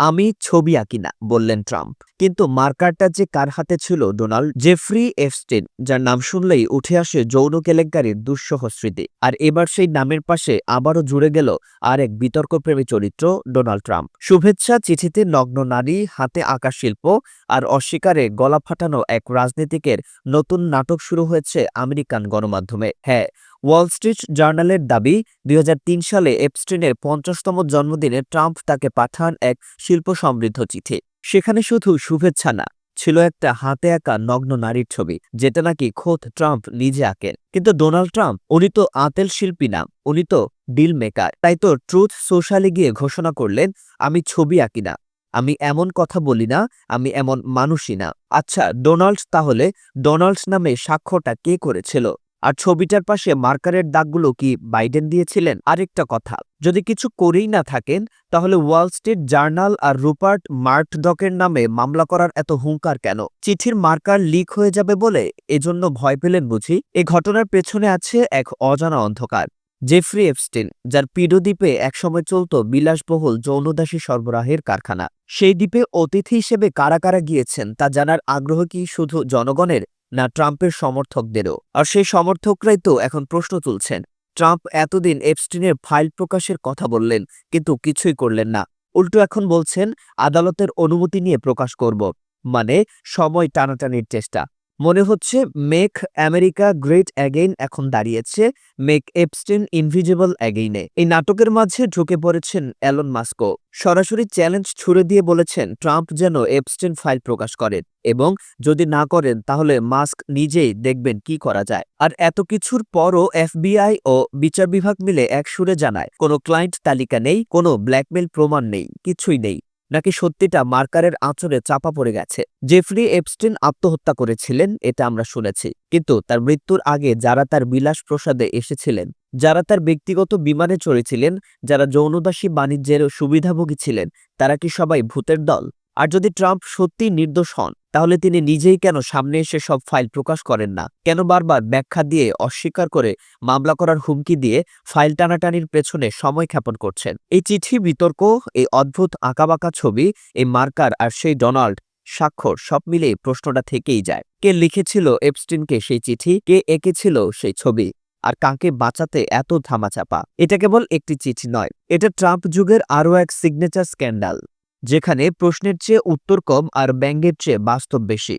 আমি ছবি আঁকি না বললেন ট্রাম্প। কিন্তু মার্কারটা যে কার হাতে ছিল ডোনাল্ড জেফ্রি এফস্টিন, যার নাম শুনলেই উঠে আসে যৌন কেলেঙ্কারির দুঃসহ স্মৃতি। আর এবার সেই নামের পাশে আবারও জুড়ে গেল আর এক বিতর্কপ্রেমী চরিত্র ডোনাল্ড ট্রাম্প। শুভেচ্ছা চিঠিতে নগ্ন নারী, হাতে আঁকা শিল্প, আর অস্বীকারে গলা ফাটানো এক রাজনীতিকের নতুন নাটক শুরু হয়েছে আমেরিকান গণমাধ্যমে। হ্যাঁ ওয়াল স্ট্রিট জার্নালের দাবি, দুই হাজার তিন সালে এপস্টিনের পঞ্চাশতম জন্মদিনে ট্রাম্প তাকে পাঠান এক শিল্প সমৃদ্ধ চিঠি। সেখানে শুধু শুভেচ্ছা না, ছিল একটা হাতে আঁকা নগ্ন নারীর ছবি, যেটা নাকি খোদ ট্রাম্প নিজে আঁকেন। কিন্তু ডোনাল্ড ট্রাম্প, উনি তো আতেল শিল্পী না, উনি তো ডিল মেকার। তাই তো ট্রুথ সোশ্যালে গিয়ে ঘোষণা করলেন, আমি ছবি আঁকি না, আমি এমন কথা বলি না, আমি এমন মানুষই না। আচ্ছা ডোনাল্ড তাহলে ডোনাল্ড নামে স্বাক্ষরটা কে করেছিল? আর ছবিটার পাশে মার্কারের দাগগুলো কি বাইডেন দিয়েছিলেন? আরেকটা কথা, যদি কিছু করেই না থাকেন, তাহলে ওয়াল স্ট্রিট জার্নাল আর রুপার্ট মার্টডকের নামে মামলা করার এত হুঙ্কার কেন? চিঠির মার্কার লিক হয়ে যাবে বলে এজন্য ভয় পেলেন বুঝি? এ ঘটনার পেছনে আছে এক অজানা অন্ধকার। জেফ্রি এপস্টিন যার পিডো দ্বীপে একসময় চলত বিলাসবহুল যৌনদাসী সরবরাহের কারখানা। সেই দ্বীপে অতিথি হিসেবে কারা কারা গিয়েছেন তা জানার আগ্রহ কি শুধু জনগণের? না ট্রাম্পের সমর্থকদেরও। আর সেই সমর্থকরাই তো এখন প্রশ্ন তুলছেন। ট্রাম্প এতদিন এপস্টিনের ফাইল প্রকাশের কথা বললেন, কিন্তু কিছুই করলেন না। উল্টো এখন বলছেন, আদালতের অনুমতি নিয়ে প্রকাশ করব। মানে সময় টানাটানির চেষ্টা। মনে হচ্ছে মেক আমেরিকা গ্রেট অ্যাগেইন এখন দাঁড়িয়েছে, মেক এপস্টিন ইনভিজিবল অ্যাগেইনে। এই নাটকের মাঝে ঢুকে পড়েছেন অ্যালন মাস্কো সরাসরি চ্যালেঞ্জ ছুড়ে দিয়ে বলেছেন, ট্রাম্প যেন এপস্টিন ফাইল প্রকাশ করেন এবং যদি না করেন, তাহলে মাস্ক নিজেই দেখবেন কি করা যায়। আর এত কিছুর পরও এফবিআই ও বিচার বিভাগ মিলে এক সুরে জানায়, কোনো ক্লায়েন্ট তালিকা নেই, কোনো ব্ল্যাকমেল প্রমাণ নেই, কিছুই নেই। নাকি সত্যিটা মার্কারের আঁচড়ে চাপা পড়ে গেছে? জেফরি এপস্টিন আত্মহত্যা করেছিলেন, এটা আমরা শুনেছি। কিন্তু তার মৃত্যুর আগে যারা তার বিলাস প্রসাদে এসেছিলেন, যারা তার ব্যক্তিগত বিমানে চড়েছিলেন, যারা যৌনদাসী বাণিজ্যের সুবিধাভোগী ছিলেন, তারা কি সবাই ভূতের দল? আর যদি ট্রাম্প সত্যি নির্দোষ হন তাহলে তিনি নিজেই কেন সামনে এসে সব ফাইল প্রকাশ করেন না? কেন বারবার ব্যাখ্যা দিয়ে অস্বীকার করে মামলা করার হুমকি দিয়ে ফাইল টানাটানির পেছনে সময় ক্ষেপণ করছেন? এই চিঠি বিতর্ক, এই অদ্ভুত আঁকাবাঁকা ছবি, এই মার্কার আর সেই ডোনাল্ড স্বাক্ষর সব মিলেই প্রশ্নটা থেকেই যায়। কে লিখেছিল এপস্টিনকে সেই চিঠি? কে এঁকেছিল সেই ছবি? আর কাকে বাঁচাতে এত ধামাচাপা? এটা কেবল একটি চিঠি নয়, এটা ট্রাম্প যুগের আরও এক সিগনেচার স্ক্যান্ডাল। যেখানে প্রশ্নের চেয়ে উত্তর কম আর ব্যঙ্গের চেয়ে বাস্তব বেশি।